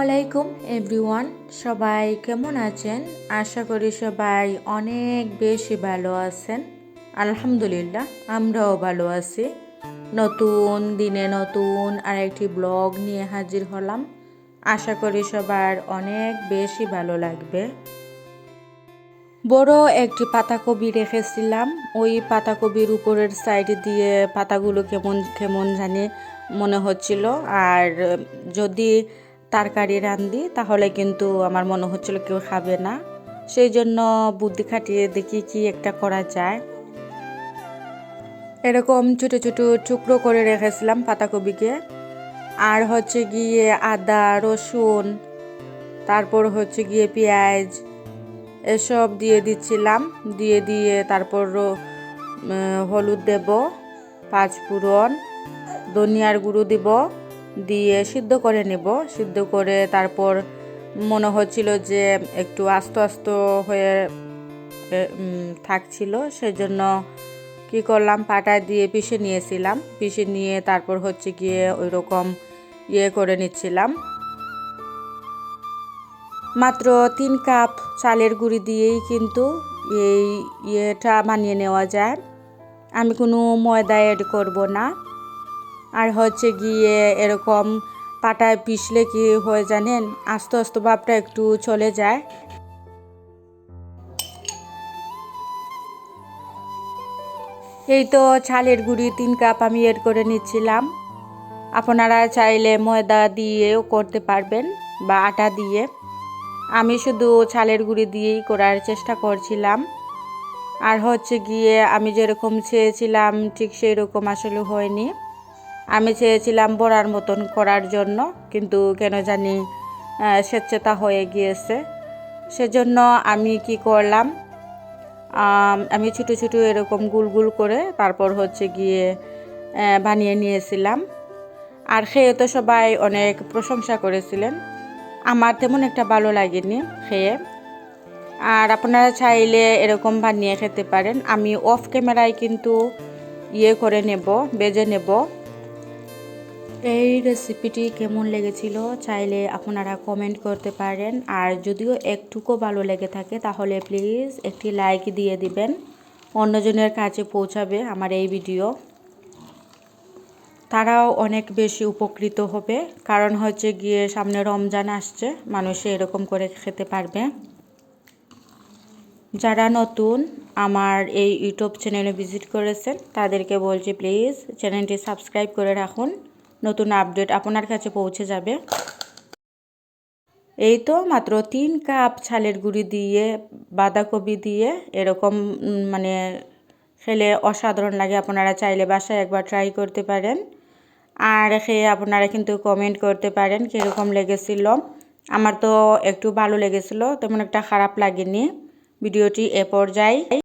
আলাইকুম, এভরিওয়ান। সবাই কেমন আছেন? আশা করি সবাই অনেক বেশি ভালো আছেন। আলহামদুলিল্লাহ, আমরাও ভালো আছি। নতুন দিনে নতুন আরেকটি ব্লগ নিয়ে হাজির হলাম। আশা করি সবার অনেক বেশি ভালো লাগবে। বড় একটি পাতাকপি রেখেছিলাম। ওই পাতাকপির উপরের সাইড দিয়ে পাতাগুলো কেমন কেমন জানি মনে হচ্ছিল। আর যদি তরকারি রান্ধি তাহলে কিন্তু আমার মনে হচ্ছিল কেউ খাবে না। সেই জন্য বুদ্ধি খাটিয়ে দেখি কি একটা করা যায়। এরকম ছোটো ছোটো টুকরো করে রেখেছিলাম পাতাকপিকে। আর হচ্ছে গিয়ে আদা, রসুন, তারপর হচ্ছে গিয়ে পেঁয়াজ, এসব দিয়ে দিচ্ছিলাম। দিয়ে দিয়ে তারপর হলুদ দেব, পাঁচফোড়ন, ধনিয়ার গুঁড়ো দিব। দিয়ে সিদ্ধ করে নেব। সিদ্ধ করে তারপর মনে হচ্ছিল যে একটু আস্ত আস্ত হয়ে থাকছিল। সেজন্য কি করলাম? পাটায় দিয়ে পিষে নিয়েছিলাম। পিষে নিয়ে তারপর হচ্ছে গিয়ে ওই রকম ইয়ে করে নিচ্ছিলাম। মাত্র তিন কাপ চালের গুঁড়ি দিয়েই কিন্তু এই ইয়েটা বানিয়ে নেওয়া যায়। আমি কোনো ময়দা অ্যাড করব না। আর হচ্ছে গিয়ে এরকম পাটায় পিষলে কি হয়ে জানেন? আস্তে আস্তে ভাবটা একটু চলে যায়। এই তো ছালের গুঁড়ি তিন কাপ আমি এড করে নিচ্ছিলাম। আপনারা চাইলে ময়দা দিয়েও করতে পারবেন বা আটা দিয়ে। আমি শুধু ছালের গুঁড়ি দিয়েই করার চেষ্টা করছিলাম। আর হচ্ছে গিয়ে আমি যেরকম চেয়েছিলাম ঠিক সেই রকম আসলে হয়নি। আমি চেয়েছিলাম বড়ার মতন করার জন্য, কিন্তু কেন জানি স্বেচ্ছতা হয়ে গিয়েছে। সেজন্য আমি কি করলাম? আমি ছোটো ছোটো এরকম গুল গুল করে তারপর হচ্ছে গিয়ে বানিয়ে নিয়েছিলাম। আর খেয়ে তো সবাই অনেক প্রশংসা করেছিলেন। আমার তেমন একটা ভালো লাগেনি খেয়ে। আর আপনারা চাইলে এরকম বানিয়ে খেতে পারেন। আমি অফ ক্যামেরায় কিন্তু ইয়ে করে নেব, বেজে নেব। এই রেসিপিটি কেমন লেগেছিল চাইলে আপনারা কমেন্ট করতে পারেন। আর যদিও একটুকু ভালো লেগে থাকে, তাহলে প্লিজ একটি লাইক দিয়ে দিবেন। অন্যজনের কাছে পৌঁছাবে আমার এই ভিডিও তারাও অনেক বেশি উপকৃত হবে, কারণ হচ্ছে গিয়ে সামনে রমজান আসছে, মানুষে এরকম করে খেতে পারবে। যারা নতুন আমার এই ইউটিউব চ্যানেলে ভিজিট করেছেন, তাদেরকে বলছি প্লিজ চ্যানেলটি সাবস্ক্রাইব করে রাখুন। নতুন আপডেট আপনার কাছে পৌঁছে যাবে। এই তো মাত্র তিন কাপ ছালের গুঁড়ি দিয়ে, বাঁধাকপি দিয়ে এরকম মানে খেলে অসাধারণ লাগে। আপনারা চাইলে বাসায় একবার ট্রাই করতে পারেন। আর খেয়ে আপনারা কিন্তু কমেন্ট করতে পারেন কীরকম লেগেছিল। আমার তো একটু ভালো লেগেছিল, তেমন একটা খারাপ লাগেনি। ভিডিওটি এ পর্যায়ে।